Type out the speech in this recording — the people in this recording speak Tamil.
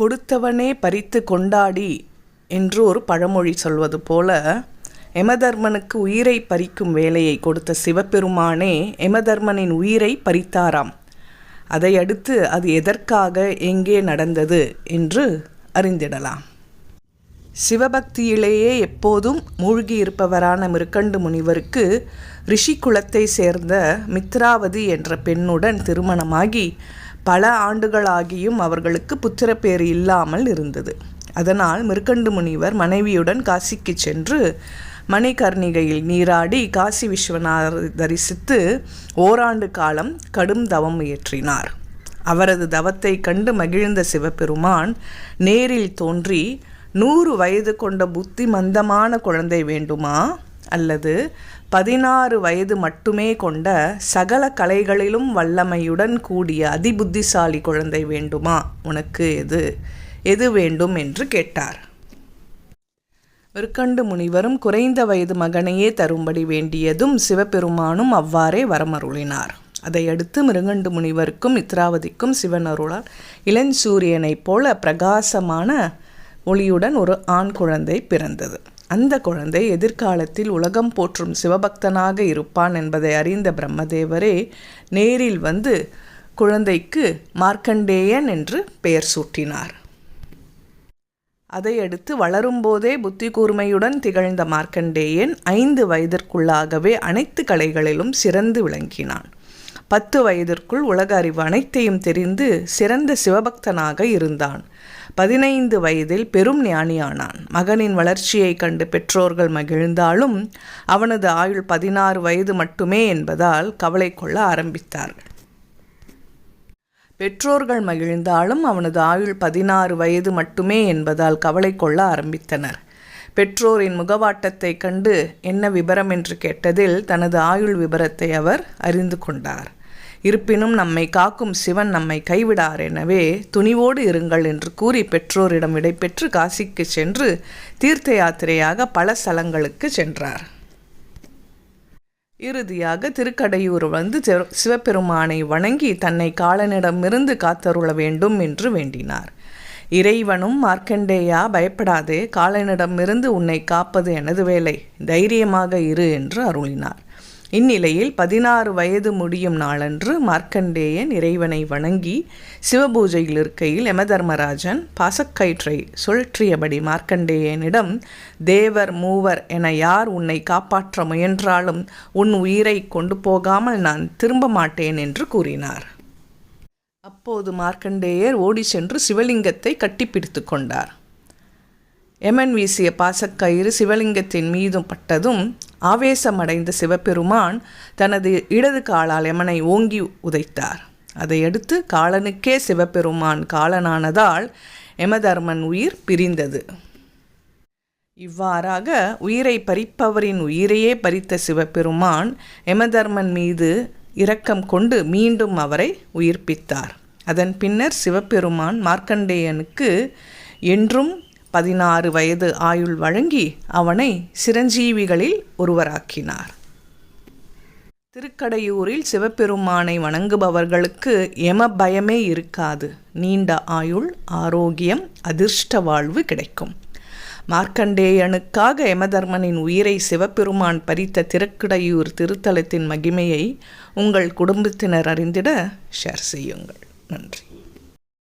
கொடுத்தவனே பறித்து கொண்டாடி என்று ஒரு பழமொழி சொல்வது போல எமதர்மனுக்கு உயிரை பறிக்கும் வேலையை கொடுத்த சிவபெருமானே எமதர்மனின் உயிரை பறித்தாராம். அதை அடுத்து அது எதற்காக எங்கே நடந்தது என்று அறிந்திடலாம். சிவபக்தியிலேயே எப்போதும் மூழ்கியிருப்பவரான மிருக்கண்டு முனிவருக்கு ரிஷி குலத்தை சேர்ந்த மித்ராவதி என்ற பெண்ணுடன் திருமணமாகி பல ஆண்டுகளாகியும் அவர்களுக்கு புத்திரப்பேறு இல்லாமல் இருந்தது. அதனால் மிருக்கண்டு முனிவர் மனைவியுடன் காசிக்கு சென்று மணிகர்ணிகையில் நீராடி காசி விஸ்வநாதர் தரிசித்து ஓராண்டு காலம் கடும் தவம் இயற்றினார் அவரது தவத்தை கண்டு மகிழ்ந்த சிவபெருமான் நேரில் தோன்றி நூறு வயது கொண்ட புத்தி மந்தமான குழந்தை வேண்டுமா? அல்லது பதினாறு வயது மட்டுமே கொண்ட சகல கலைகளிலும் வல்லமையுடன் கூடிய அதிபுத்திசாலி குழந்தை வேண்டுமா? உனக்கு எது எது வேண்டும் என்று கேட்டார். விற்கண்டு முனிவரும் குறைந்த வயது மகனையே தரும்படி வேண்டியதும் சிவபெருமானும் அவ்வாறே வரமருளினார். அதையடுத்து மிருகண்டு முனிவருக்கும் மித்ராவதிக்கும் சிவனருளால் இளஞ்சூரியனைப் போல பிரகாசமான ஒளியுடன் ஒரு ஆண் குழந்தை பிறந்தது. அந்த குழந்தை எதிர்காலத்தில் உலகம் போற்றும் சிவபக்தனாக இருப்பான் என்பதை அறிந்த பிரம்மதேவரே நேரில் வந்து குழந்தைக்கு மார்க்கண்டேயன் என்று பெயர் சூட்டினார். அதையடுத்து வளரும்போதே புத்தி கூர்மையுடன் திகழ்ந்த மார்க்கண்டேயன் ஐந்து வயதிற்குள்ளாகவே அனைத்து கலைகளிலும் சிறந்து விளங்கினான். பத்து வயதிற்குள் உலக அறிவு அனைத்தையும் தெரிந்து சிறந்த சிவபக்தனாக இருந்தான். பதினைந்து வயதில் பெரும் ஞானியானான். மகனின் வளர்ச்சியை கண்டு பெற்றோர்கள் மகிழ்ந்தாலும் அவனது ஆயுள் பதினாறு வயது மட்டுமே என்பதால் கவலை கொள்ள ஆரம்பித்தார்கள். பெற்றோர்கள் மகிழ்ந்தாலும் அவனது ஆயுள் பதினாறு வயது மட்டுமே என்பதால் கவலை கொள்ள ஆரம்பித்தனர். பெற்றோரின் முகவாட்டத்தை கண்டு என்ன விபரம் என்று கேட்டதில் தனது ஆயுள் விபரத்தை அவர் அறிந்து கொண்டார். இருப்பினும் நம்மை காக்கும் சிவன் நம்மை கைவிடார் எனவே துணிவோடு இருங்கள் என்று கூறி பெற்றோரிடம் விடைபெற்று காசிக்கு சென்று தீர்த்த யாத்திரையாக பல ஸ்தலங்களுக்கு சென்றார். இறுதியாக திருக்கடையூர் வந்து சிவபெருமானை வணங்கி தன்னை காலனிடமிருந்து காத்தருள வேண்டும் என்று வேண்டினார். இறைவனும் மார்க்கண்டேயா பயப்படாதே காலனிடமிருந்து உன்னை காப்பது எனது வேலை. தைரியமாக இரு என்று அருளினார். இந்நிலையில் பதினாறு வயது முடியும் நாளன்று மார்க்கண்டேயன் இறைவனை வணங்கி சிவபூஜையில் இருக்கையில் யமதர்மராஜன் பாசக்கயிற்றை சுழற்றியபடி மார்க்கண்டேயனிடம் தேவர் மூவர் என யார் உன்னை காப்பாற்ற முயன்றாலும் உன் உயிரை கொண்டு போகாமல் நான் திரும்ப மாட்டேன் என்று கூறினார். அப்போது மார்க்கண்டேயர் ஓடி சென்று சிவலிங்கத்தை கட்டிப்பிடித்து கொண்டார். எமன் வீசிய பாசக்கயிறு சிவலிங்கத்தின் மீதும் பட்டதும் ஆவேசமடைந்த சிவபெருமான் தனது இடது காலால் எமனை ஓங்கி உதைத்தார். அதையடுத்து காலனுக்கே சிவபெருமான் காலனானதால் யமதர்மன் உயிர் பிரிந்தது. இவ்வாறாக உயிரை பறிப்பவரின் உயிரையே பறித்த சிவபெருமான் யமதர்மன் மீது இரக்கம் கொண்டு மீண்டும் அவரை உயிர்ப்பித்தார். அதன் பின்னர் சிவபெருமான் மார்க்கண்டேயனுக்கு என்றும் பதினாறு வயது ஆயுள் வழங்கி அவனை சிரஞ்சீவிகளில் ஒருவராக்கினார். திருக்கடையூரில் சிவபெருமானை வணங்குபவர்களுக்கு எம பயமே இருக்காது. நீண்ட ஆயுள் ஆரோக்கியம் அதிர்ஷ்ட வாழ்வு கிடைக்கும். மார்க்கண்டேயனுக்காக யமதர்மனின் உயிரை சிவபெருமான் பறித்த திருக்கடையூர் திருத்தலத்தின் மகிமையை உங்கள் குடும்பத்தினர் அறிந்திட ஷேர் செய்யுங்கள். நன்றி.